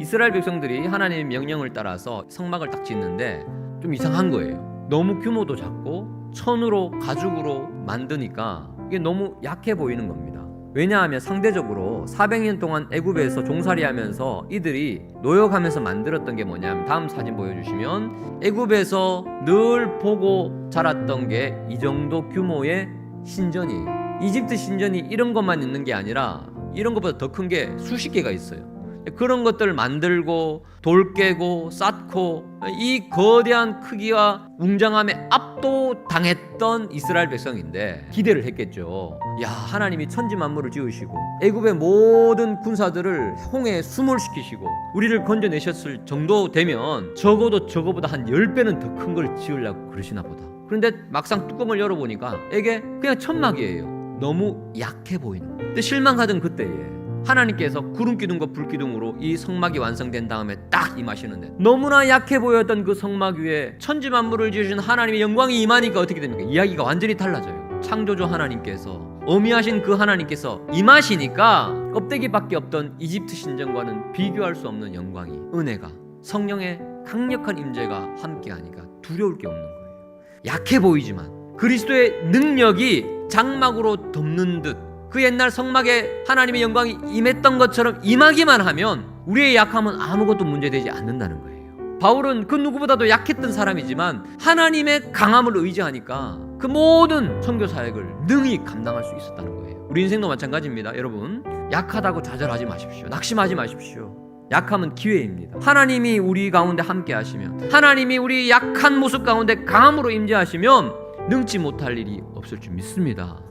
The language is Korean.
이스라엘 백성들이 하나님의 명령을 따라서 성막을 딱 짓는데 좀 이상한 거예요. 너무 규모도 작고 천으로 가죽으로 만드니까 이게 너무 약해 보이는 겁니다. 왜냐하면 상대적으로 400년 동안 애굽에서 종살이하면서 이들이 노역하면서 만들었던 게 뭐냐면 다음 사진 보여주시면 애굽에서 늘 보고 자랐던 게 이 정도 규모의 신전이에요. 이집트 신전이 이런 것만 있는 게 아니라 이런 것보다 더 큰 게 수십 개가 있어요. 그런 것들을 만들고 돌 깨고 쌓고 이 거대한 크기와 웅장함에 압도당했던 이스라엘 백성인데 기대를 했겠죠. 야 하나님이 천지 만물을 지으시고 애굽의 모든 군사들을 홍해에 숨을 시키시고 우리를 건져내셨을 정도 되면 적어도 저거보다 한 10배는 더 큰 걸 지으려고 그러시나 보다. 그런데 막상 뚜껑을 열어보니까 이게 그냥 천막이에요. 너무 약해 보이는. 근데 실망하던 그때에 하나님께서 구름 기둥과 불 기둥으로 이 성막이 완성된 다음에 딱 임하시는데 너무나 약해 보였던 그 성막 위에 천지 만물을 지으신 하나님의 영광이 임하니까 어떻게 됩니까? 이야기가 완전히 달라져요. 창조주 하나님께서 어미하신 그 하나님께서 임하시니까 껍데기밖에 없던 이집트 신전과는 비교할 수 없는 영광이 은혜가 성령의 강력한 임재가 함께하니까 두려울 게 없는 거예요. 약해 보이지만 그리스도의 능력이 장막으로 덮는 듯 그 옛날 성막에 하나님의 영광이 임했던 것처럼 임하기만 하면 우리의 약함은 아무것도 문제되지 않는다는 거예요. 바울은 그 누구보다도 약했던 사람이지만 하나님의 강함을 의지하니까 그 모든 선교 사역을 능히 감당할 수 있었다는 거예요. 우리 인생도 마찬가지입니다. 여러분, 약하다고 좌절하지 마십시오. 낙심하지 마십시오. 약함은 기회입니다. 하나님이 우리 가운데 함께 하시면 하나님이 우리 약한 모습 가운데 강함으로 임재하시면 능치 못할 일이 없을 줄 믿습니다.